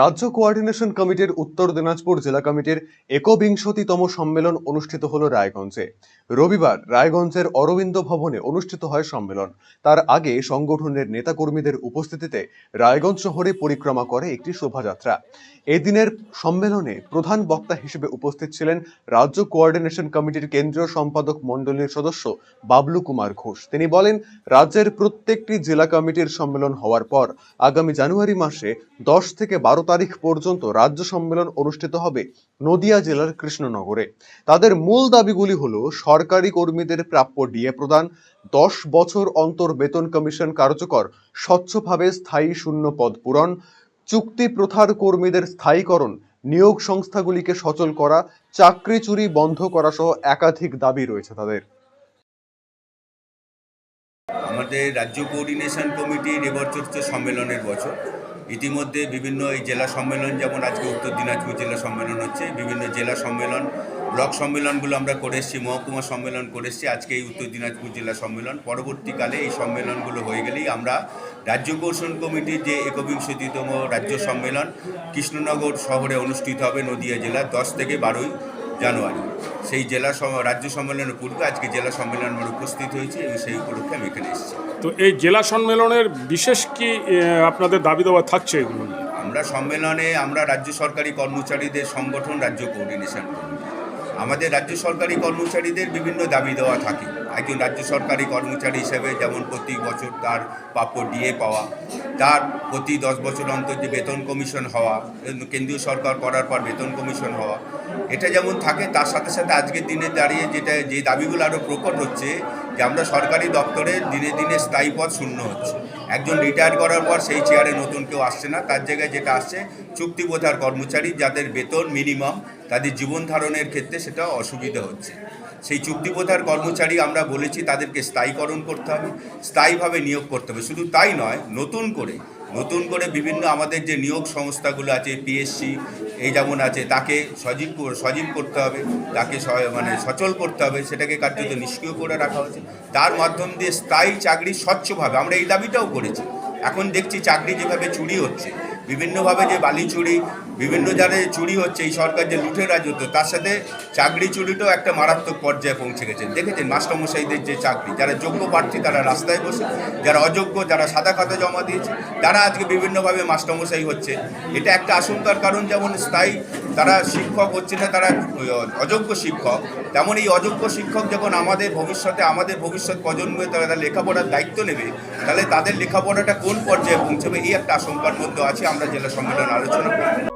রাজ্য কোঅর্ডিনেশন কমিটির উত্তর দিনাজপুর জেলা কমিটির একবিংশতিতম সম্মেলন অনুষ্ঠিত হল রায়গঞ্জে। রবিবার রায়গঞ্জের অরবিন্দ ভবনে অনুষ্ঠিত হয় সম্মেলন। তার আগে সংগঠনের নেতাকর্মীদের উপস্থিতিতে রায়গঞ্জ শহরে পরিক্রমা করে একটি শোভাযাত্রা। এদিনের সম্মেলনে প্রধান বক্তা হিসেবে উপস্থিত ছিলেন রাজ্য কোঅর্ডিনেশন কমিটির কেন্দ্রীয় সম্পাদক মণ্ডলীর সদস্য বাবলু কুমার ঘোষ। তিনি বলেন, রাজ্যের প্রত্যেকটি জেলা কমিটির সম্মেলন হওয়ার পর আগামী জানুয়ারি মাসে দশ থেকে বারো তারিখ পর্যন্ত রাজ্য সম্মেলন অনুষ্ঠিত হবে নদিয়া জেলার কৃষ্ণনগরে। তাদের মূল দাবিগুলি হলো, সরকারি কর্মীদের প্রাপ্য ডিএ প্রদান, দশ বছর অন্তর বেতন কমিশন কার্যকর, স্বচ্ছভাবে স্থায়ী শূন্য পদ পূরণ, চুক্তি প্রথার কর্মীদের স্থায়ীকরণ, নিয়োগ সংস্থাগুলিকে সচল করা, চাকরি চুরি বন্ধ করা সহ একাধিক দাবি রয়েছে তাদের। আমাদের রাজ্য কোঅর্ডিনেশন কমিটির এবছর সম্মেলনের বছর। ইতিমধ্যে বিভিন্ন এই জেলা সম্মেলন, যেমন আজকে উত্তর দিনাজপুর জেলা সম্মেলন হচ্ছে, বিভিন্ন জেলা সম্মেলন, ব্লক সম্মেলনগুলো আমরা করে এসেছি, মহকুমা সম্মেলন করে এসেছি, আজকে এই উত্তর দিনাজপুর জেলা সম্মেলন। পরবর্তীকালে এই সম্মেলনগুলো হয়ে গেলেই আমরা রাজ্য কৌশল কমিটির যে একবিংশতিতম রাজ্য সম্মেলন, কৃষ্ণনগর শহরে অনুষ্ঠিত হবে নদিয়া জেলার দশ থেকে বারোই জানুয়ারি। সেই জেলা রাজ্য সম্মেলনের পূর্বে আজকে জেলা সম্মেলন আমরা উপস্থিত হয়েছে এবং সেই উপলক্ষে আমি এখানে এসেছি। তো এই জেলা সম্মেলনের বিশেষ কি আপনাদের দাবি দেওয়া থাকছে? এগুলো আমরা সম্মেলনে আমরা রাজ্য সরকারি কর্মচারীদের সংগঠন রাজ্য কোঅর্ডিনেশন আমাদের রাজ্য সরকারি কর্মচারীদের বিভিন্ন দাবি দেওয়া থাকে। একজন রাজ্য সরকারি কর্মচারী হিসেবে যেমন প্রতি বছর তার প্রাপ্য ডিএ পাওয়া, তার প্রতি দশ বছর অন্তর যে বেতন কমিশন হওয়া, কেন্দ্রীয় সরকার করার পর বেতন কমিশন হওয়া, এটা যেমন থাকে, তার সাথে সাথে আজকের দিনে দাঁড়িয়ে যেটা, যে দাবিগুলো আরও প্রকট হচ্ছে, যে আমরা সরকারি দপ্তরে দিনে দিনে স্থায়ী পদ শূন্য হচ্ছে। একজন রিটায়ার করার পর সেই চেয়ারে নতুন কেউ আসছে না, তার জায়গায় যেটা আসছে চুক্তিবোধার কর্মচারী, যাদের বেতন মিনিমাম তাদের জীবন ধারণের ক্ষেত্রে সেটা অসুবিধা হচ্ছে। সেই চুক্তিবোধার কর্মচারী আমরা বলেছি তাদেরকে স্থায়ীকরণ করতে হবে, স্থায়ীভাবে নিয়োগ করতে হবে। শুধু তাই নয়, নতুন করে নতুন করে বিভিন্ন আমাদের যে নিয়োগ সংস্থাগুলো আছে পিএসসি এই যেমন আছে, তাকে সজীব সজীব করতে হবে, তাকে মানে সচল করতে হবে, সেটাকে কার্যত নিষ্ক্রিয় করে রাখা হয়েছে। তার মাধ্যম দিয়ে স্থায়ী চাকরি স্বচ্ছভাবে, আমরা এই দাবিটাও করেছি। এখন দেখছি চাকরি যেভাবে চুরি হচ্ছে বিভিন্নভাবে যে বালি চুরি, বিভিন্ন জায়গায় চুরি হচ্ছে, এই সরকার যে লুঠে রাজত্ব তার সাথে চাকরি চুরিটাও একটা মারাত্মক পর্যায়ে পৌঁছে গেছে। দেখেছেন মাস্টারমশাইদের যে চাকরি, যারা যোগ্য প্রার্থী তারা রাস্তায় বসে, যারা অযোগ্য যারা সাদা খাতা জমা দিয়েছে, তারা আজকে বিভিন্নভাবে মাস্টারমশাই হচ্ছে। এটা একটা আশঙ্কার কারণ, যেমন স্থায়ী তারা শিক্ষক হচ্ছে না, তারা অযোগ্য শিক্ষক। তেমন এই অযোগ্য শিক্ষক যখন আমাদের ভবিষ্যতে, আমাদের ভবিষ্যৎ প্রজন্মে তারা লেখাপড়ার দায়িত্ব নেবে, তাহলে তাদের লেখাপড়াটা কোন পর্যায়ে পৌঁছবে, এই একটা আশঙ্কার মধ্যে আছে, আমরা জেলা সম্মেলন আলোচনা করব।